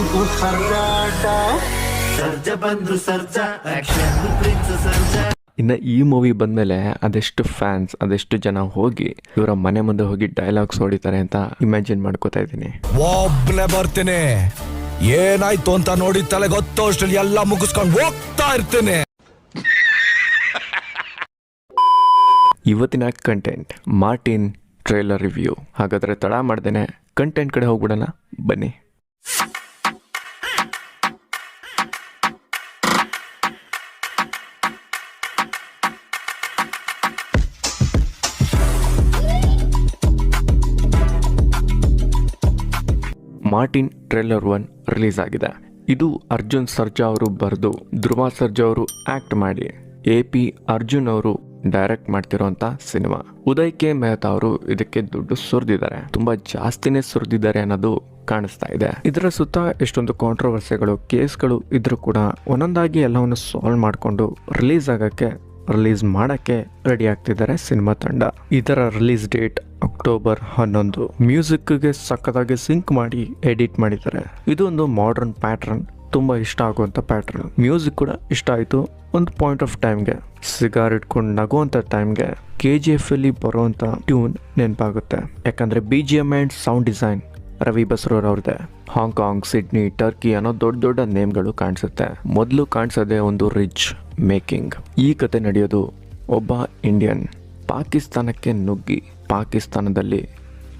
ಬಂತು ಸರ್ಜಾಟ ಸರ್ಜ ಬಂದ್ರು ಸರ್ಜ action prince ಸರ್ಜ. ಇನ್ನು ಈ ಮೂವಿ ಬಂದಮೇಲೆ ಅದೆಷ್ಟು ಫ್ಯಾನ್ಸ್ ಅದೆಷ್ಟು ಜನ ಹೋಗಿ ಇವರ ಮನೆ ಮುಂದೆ ಹೋಗಿ ಡೈಲಾಗ್ಸ್ ಹೊಡಿತಾರೆ ಅಂತ ಇಮ್ಯಾಜಿನ್ ಮಾಡ್ಕೋತಾ ಇದ್ದೀನಿ. ಒಬ್ಬನೇ ಬರ್ತೇನೆ. ಏನಾಯ್ತು ಅಂತ ನೋಡಿ ತಲೆ ಗೊತ್ತೋ ಅಷ್ಟ್ರಲ್ಲಿ ಎಲ್ಲ ಮುಗಿಸ್ಕೊಂಡು ಹೋಗ್ತಾ ಇರ್ತೇನೆ. ಇವತ್ತಿನ ಕಂಟೆಂಟ್ ಮಾರ್ಟಿನ್ ಟ್ರೇಲರ್ ರಿವ್ಯೂ ಹಾಗಾದ್ರೆ ತಡ ಮಾಡ್ದೇನೆ ಕಂಟೆಂಟ್ ಕಡೆ ಹೋಗ್ಬಿಡೋಣ ಬನ್ನಿ. ಮಾರ್ಟಿನ್ ಟ್ರೇಲರ್ ಒನ್ ರಿಲೀಸ್ ಆಗಿದೆ ಇದು ಅರ್ಜುನ್ ಸರ್ಜಾ ಅವರು ಬರೆದು ಧ್ರುವ ಸರ್ಜಾ ಅವರು ಆಕ್ಟ್ ಮಾಡಿ ಎ ಪಿ ಅರ್ಜುನ್ ಅವರು ಡೈರೆಕ್ಟ್ ಮಾಡ್ತಿರೋಂಥ ಸಿನಿಮಾ. ಉದಯ್ ಕೆ ಮೆಹ್ತಾ ಅವರು ಇದಕ್ಕೆ ದುಡ್ಡು ಸುರಿದಿದ್ದಾರೆ. ತುಂಬಾ ಜಾಸ್ತಿನೇ ಸುರಿದಿದ್ದಾರೆ ಅನ್ನೋದು ಕಾಣಿಸ್ತಾ ಇದೆ. ಇದರ ಸುತ್ತ ಎಷ್ಟೊಂದು ಕಾಂಟ್ರವರ್ಸಿಗಳು ಕೇಸ್ಗಳು ಇದ್ರೂ ಕೂಡ ಒಂದೊಂದಾಗಿ ಎಲ್ಲವನ್ನು ಸಾಲ್ವ್ ಮಾಡಿಕೊಂಡು ರಿಲೀಸ್ ಆಗಕ್ಕೆ ರಿಲೀಸ್ ಮಾಡಕ್ಕೆ ರೆಡಿ ಆಗ್ತಿದ್ದಾರೆ ಸಿನಿಮಾ ತಂಡ. ಇದರ ರಿಲೀಸ್ ಡೇಟ್ ಅಕ್ಟೋಬರ್ ಹನ್ನೊಂದು. ಮ್ಯೂಸಿಕ್ಗೆ ಸಖತ್ತಾಗಿ ಸಿಂಕ್ ಮಾಡಿ ಎಡಿಟ್ ಮಾಡಿದ್ದಾರೆ. ಇದು ಒಂದು ಮಾಡರ್ನ್ ಪ್ಯಾಟ್ರನ್ ತುಂಬಾ ಇಷ್ಟ ಆಗುವಂತ ಪ್ಯಾಟ್ರನ್ ಮ್ಯೂಸಿಕ್ ಕೂಡ ಇಷ್ಟ ಆಯಿತು ಒಂದು ಪಾಯಿಂಟ್ ಆಫ್ ಟೈಮ್ಗೆ ಸಿಗಾರ್ ಇಟ್ಕೊಂಡು ನಗುವಂಥ ಟೈಮ್ಗೆ ಕೆ ಜಿ ಎಫ್ ಅಲ್ಲಿ ಬರುವಂಥ ಟ್ಯೂನ್ ನೆನಪಾಗುತ್ತೆ. ಯಾಕಂದ್ರೆ B G M and sound design Ravi Basrur ಅವ್ರದ್ದೆ. ಹಾಂಗ್ಕಾಂಗ್ ಸಿಡ್ನಿ ಟರ್ಕಿ ಅನ್ನೋ ದೊಡ್ಡ ದೊಡ್ಡ ನೇಮ್ಗಳು ಕಾಣಿಸುತ್ತೆ. ಮೊದಲು ಕಾಣಿಸೋದೆ ಒಂದು ರಿಚ್ ಮೇಕಿಂಗ್ ಈ ಕತೆ ನಡೆಯೋದು ಒಬ್ಬ ಇಂಡಿಯನ್ ಪಾಕಿಸ್ತಾನಕ್ಕೆ ನುಗ್ಗಿ ಪಾಕಿಸ್ತಾನದಲ್ಲಿ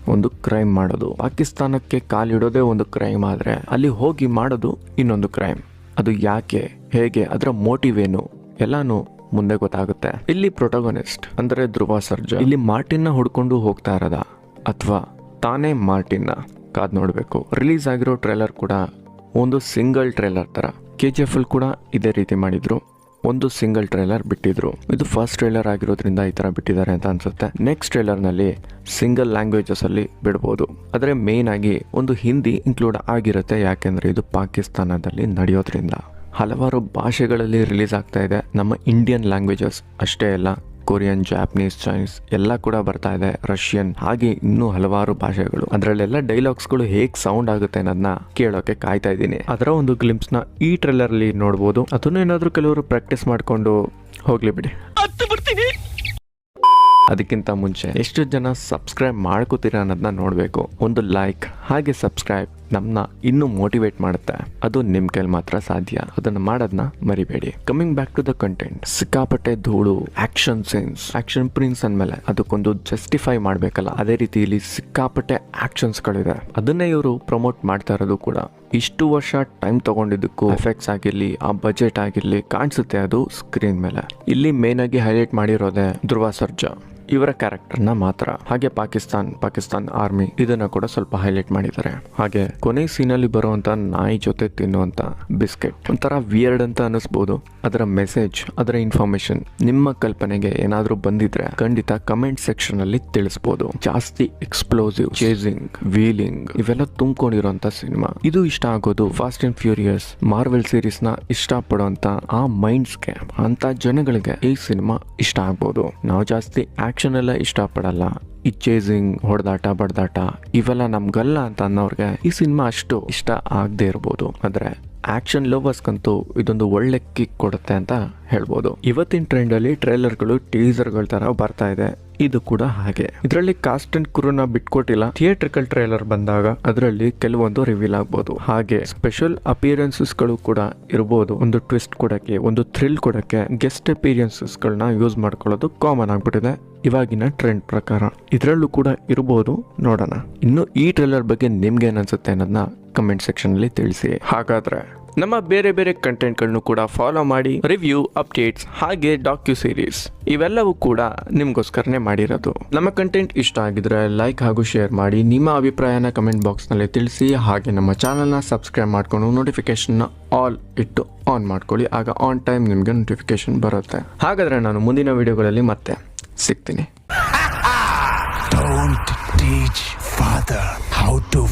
ಒಂದು ಕ್ರೈಮ್ ಮಾಡೋದು. ಪಾಕಿಸ್ತಾನಕ್ಕೆ ಕಾಲಿಡೋದೇ ಒಂದು ಕ್ರೈಮ್ ಆದರೆ ಅಲ್ಲಿ ಹೋಗಿ ಮಾಡೋದು ಇನ್ನೊಂದು ಕ್ರೈಮ್ ಅದು ಯಾಕೆ, ಹೇಗೆ, ಅದರ ಮೋಟಿವ್ ಏನು, ಎಲ್ಲಾನು ಮುಂದೆ ಗೊತ್ತಾಗುತ್ತೆ. ಇಲ್ಲಿ ಪ್ರೊಟಗೋನಿಸ್ಟ್ ಅಂದ್ರೆ ಧ್ರುವ ಸರ್ಜಾ, ಇಲ್ಲಿ ಮಾರ್ಟಿನ್ನ ಹುಡ್ಕೊಂಡು ಹೋಗ್ತಾ ಇರೋದ. ಅಥವಾ ತಾನೇ ಮಾರ್ಟಿನ್ನ ಕಾದ್ ನೋಡಬೇಕು. ರಿಲೀಸ್ ಆಗಿರೋ ಟ್ರೇಲರ್ ಕೂಡ ಒಂದು ಸಿಂಗಲ್ ಟ್ರೇಲರ್ ತರ. ಕೆ ಜಿ ಎಫ್ ಕೂಡ ಇದೇ ರೀತಿ ಮಾಡಿದ್ರು. ಒಂದು ಸಿಂಗಲ್ ಟ್ರೈಲರ್ ಬಿಟ್ಟಿದ್ರು. ಇದು ಫಸ್ಟ್ ಟ್ರೈಲರ್ ಆಗಿರೋದ್ರಿಂದ ಈ ತರ ಬಿಟ್ಟಿದ್ದಾರೆ ಅಂತ ಅನ್ಸುತ್ತೆ. ನೆಕ್ಸ್ಟ್ ಟ್ರೈಲರ್ನಲ್ಲಿ ಸಿಂಗಲ್ ಲ್ಯಾಂಗ್ವೇಜಸ್ ಅಲ್ಲಿ ಬಿಡ್ಬೋದು. ಆದ್ರೆ ಮೇನ್ ಆಗಿ ಒಂದು ಹಿಂದಿ ಇನ್ಕ್ಲೂಡ್ ಆಗಿರುತ್ತೆ, ಯಾಕೆಂದ್ರೆ ಇದು ಪಾಕಿಸ್ತಾನದಲ್ಲಿ ನಡೆಯೋದ್ರಿಂದ. ಹಲವಾರು ಭಾಷೆಗಳಲ್ಲಿ ರಿಲೀಸ್ ಆಗ್ತಾ ಇದೆ. ನಮ್ಮ ಇಂಡಿಯನ್ ಲ್ಯಾಂಗ್ವೇಜಸ್ ಅಷ್ಟೇ ಅಲ್ಲ ಕೊರಿಯನ್ ಜಾಪನೀಸ್ ಚೈನೀಸ್ ಎಲ್ಲ ಕೂಡ ಬರ್ತಾ ಇದೆ ರಷ್ಯನ್ ಹಾಗೆ ಇನ್ನೂ ಹಲವಾರು ಭಾಷೆಗಳು. ಅದರಲ್ಲೆಲ್ಲ ಡೈಲಾಗ್ಸ್ಗಳು ಹೇಗ್ ಸೌಂಡ್ ಆಗುತ್ತೆ ಅನ್ನೋದನ್ನ ಕೇಳೋಕೆ ಕಾಯ್ತಾ ಇದ್ದೀನಿ. ಅದರ ಒಂದು ಗ್ಲಿಮ್ಸ್ನ ಈ ಟ್ರೇಲರ್ ಅಲ್ಲಿ ನೋಡಬಹುದು ಅದನ್ನ ಏನಾದ್ರೂ ಕೆಲವರು ಪ್ರಾಕ್ಟೀಸ್ ಮಾಡ್ಕೊಂಡು ಹೋಗ್ಲಿ ಬಿಡಿ. ಅದಕ್ಕಿಂತ ಮುಂಚೆ ಎಷ್ಟು ಜನ ಸಬ್ಸ್ಕ್ರೈಬ್ ಮಾಡ್ಕೋತೀರಾ ಅನ್ನೋದನ್ನ ನೋಡಬೇಕು. ಒಂದು ಲೈಕ್ ಹಾಗೆ ಸಬ್ಸ್ಕ್ರೈಬ್ ನಮ್ಮನ್ನ ಇನ್ನೂ ಮೋಟಿವೇಟ್ ಮಾಡುತ್ತೆ. ಅದು ನಿಮ್ಮ ಕೈಲಿ ಮಾತ್ರ ಸಾಧ್ಯ. ಅದನ್ನ ಮಾಡೋದನ್ನ ಮರಿಬೇಡಿ. Coming back to the content ಸಿಕ್ಕಾಪಟ್ಟೆ ಧೂಳು ಆಕ್ಷನ್ ಸೀನ್ಸ್ ಆಕ್ಷನ್ ಪ್ರಿನ್ಸ್ ಅಂದಮೇಲೆ ಅದಕ್ಕೊಂದು ಜಸ್ಟಿಫೈ ಮಾಡ್ಬೇಕಲ್ಲ. ಅದೇ ರೀತಿ ಇಲ್ಲಿ ಸಿಕ್ಕಾಪಟ್ಟೆ ಆಕ್ಷನ್ಸ್ ಗಳಿದೆ ಅದನ್ನೇ ಇವರು ಪ್ರಮೋಟ್ ಮಾಡ್ತಾ ಇರೋದು ಕೂಡ. ಇಷ್ಟು ವರ್ಷ ಟೈಮ್ ತಗೊಂಡಿದ್ದಕ್ಕೂ ಎಫೆಕ್ಟ್ಸ್ ಆಗಿರ್ಲಿ, ಆ ಬಜೆಟ್ ಆಗಿರ್ಲಿ ಕಾಣಿಸುತ್ತೆ ಅದು ಸ್ಕ್ರೀನ್ ಮೇಲೆ. ಇಲ್ಲಿ ಮೇನ್ ಆಗಿ ಹೈಲೈಟ್ ಮಾಡಿರೋದೆ ಧ್ರುವ ಸರ್ಜಾ. ಇವರ ಕ್ಯಾರೆಕ್ಟರ್ನ ಮಾತ್ರ. ಹಾಗೆ ಪಾಕಿಸ್ತಾನ್ ಪಾಕಿಸ್ತಾನ್ ಆರ್ಮಿ ಇದನ್ನ ಕೂಡ ಸ್ವಲ್ಪ ಹೈಲೈಟ್ ಮಾಡಿದ್ದಾರೆ. ಹಾಗೆ ಕೊನೆ ಸೀನಲ್ಲಿ ಬರುವಂತ ನಾಯಿ ಜೊತೆ ತಿನ್ನುವಂತ ಬಿಸ್ಕೆಟ್. ಒಂಥರ ವಿಯರ್ಡ್ ಅಂತ ಅನಿಸ್ಬೋದು ಅದರ ಮೆಸೇಜ್ ಅದರ ಇನ್ಫಾರ್ಮೇಶನ್ ನಿಮ್ಮ ಕಲ್ಪನೆಗೆ ಏನಾದ್ರೂ ಬಂದಿದ್ರೆ ಖಂಡಿತ ಕಮೆಂಟ್ ಸೆಕ್ಷನ್ ಅಲ್ಲಿ ತಿಳಿಸ್ಬೋದು. ಜಾಸ್ತಿ ಎಕ್ಸ್ಪ್ಲೋಸಿವ್ ಚೇಸಿಂಗ್ ವೀಲಿಂಗ್ ಇವೆಲ್ಲ ತುಂಬಿಕೊಂಡಿರುವಂತ ಸಿನಿಮಾ ಇದು ಇಷ್ಟ ಆಗೋದು ಫಾಸ್ಟ್ ಅಂಡ್ ಫ್ಯೂರಿಯಸ್ ಮಾರ್ವೆಲ್ ಸೀರೀಸ್ನ ಇಷ್ಟ ಪಡುವಂತ ಆ ಮೈಂಡ್ಸ್ಗೆ ಅಂತ ಜನಗಳಿಗೆ ಈ ಸಿನಿಮಾ ಇಷ್ಟ ಆಗ್ಬೋದು. ನಾವು ಜಾಸ್ತಿ ಆಕ್ಷನ್ ಎಲ್ಲ ಇಷ್ಟಪಡಲ್ಲ. ಈ ಚೇಸಿಂಗ್ ಹೊಡೆದಾಟ, ಬಡ್ದಾಟ, ಇವೆಲ್ಲ ನಮ್ಗಲ್ಲ ಅಂತ ಅನ್ನೋರಿಗೆ ಈ ಸಿನಿಮಾ ಅಷ್ಟು ಇಷ್ಟ ಆಗದೆ ಇರ್ಬೋದು. ಆದರೆ ಆಕ್ಷನ್ ಲವರ್ಸ್ಗಂತೂ ಇದೊಂದು ಒಳ್ಳೆ ಕಿಕ್ ಕೊಡುತ್ತೆ ಅಂತ ಹೇಳ್ಬೋದು. ಇವತ್ತಿನ ಟ್ರೆಂಡ್ ಅಲ್ಲಿ ಟ್ರೈಲರ್ಗಳು ಟೀಸರ್ಗಳ ತರ ಬರ್ತಾ ಇದೆ. ಇದು ಕೂಡ ಹಾಗೆ. ಇದರಲ್ಲಿ ಕಾಸ್ಟ್ ಅಂಡ್ ಕುರುನ ಬಿಟ್ಕೊಟ್ಟಿಲ್ಲ ಥಿಯೇಟ್ರಿಕಲ್ ಟ್ರೈಲರ್ ಬಂದಾಗ ಅದರಲ್ಲಿ ಕೆಲವೊಂದು ರಿವೀಲ್ ಆಗ್ಬೋದು. ಹಾಗೆ ಸ್ಪೆಷಲ್ ಅಪಿಯರೆನ್ಸಸ್ಗಳು ಕೂಡ ಇರಬಹುದು ಒಂದು ಟ್ವಿಸ್ಟ್ ಕೊಡಕ್ಕೆ, ಒಂದು ಥ್ರಿಲ್ ಕೊಡಕ್ಕೆ ಗೆಸ್ಟ್ ಅಪಿಯರೆನ್ಸಸ್ ಗಳನ್ನ ಯೂಸ್ ಮಾಡ್ಕೊಳ್ಳೋದು ಕಾಮನ್ ಆಗ್ಬಿಟ್ಟಿದೆ. ಇವಾಗಿನ ಟ್ರೆಂಡ್ ಪ್ರಕಾರ. ಇದರಲ್ಲೂ ಕೂಡ ಇರಬಹುದು ನೋಡೋಣ. ಇನ್ನು ಈ ಟ್ರೈಲರ್ ಬಗ್ಗೆ ನಿಮ್ಗೆ ಏನ್ ಅನ್ಸುತ್ತೆ ಅನ್ನೋದನ್ನ ಕಮೆಂಟ್ ಸೆಕ್ಷನ್ ಅಲ್ಲಿ ತಿಳಿಸಿ. ಹಾಗಾದ್ರೆ ನಮ್ಮ ಬೇರೆ ಬೇರೆ ಕಂಟೆಂಟ್ಗಳನ್ನು ಕೂಡ ಫಾಲೋ ಮಾಡಿ ರಿವ್ಯೂ ಅಪ್ಡೇಟ್ಸ್ ಹಾಗೆ ಡಾಕ್ಯು ಸೀರೀಸ್ ಇವೆಲ್ಲವೂ ಕೂಡ ನಿಮ್ಗೋಸ್ಕರನೇ ಮಾಡಿರೋದು. ನಮ್ಮ ಕಂಟೆಂಟ್ ಇಷ್ಟ ಆಗಿದ್ರೆ ಲೈಕ್ ಹಾಗೂ ಶೇರ್ ಮಾಡಿ, ನಿಮ್ಮ ಅಭಿಪ್ರಾಯನ ಕಮೆಂಟ್ ಬಾಕ್ಸ್ನಲ್ಲಿ ತಿಳಿಸಿ, ಹಾಗೆ ನಮ್ಮ ಚಾನಲ್ನ ಸಬ್ಸ್ಕ್ರೈಬ್ ಮಾಡ್ಕೊಂಡು ನೋಟಿಫಿಕೇಶನ್ ಆಲ್ ಇಟ್ಟು ಆನ್ ಮಾಡ್ಕೊಳ್ಳಿ, ಆಗ ಆನ್ ಟೈಮ್ ನಿಮಗೆ ನೋಟಿಫಿಕೇಶನ್ ಬರುತ್ತೆ. ಹಾಗಾದ್ರೆ ನಾನು ಮುಂದಿನ ವಿಡಿಯೋಗಳಲ್ಲಿ ಮತ್ತೆ ಸಿಗ್ತೀನಿ. Don't teach father how to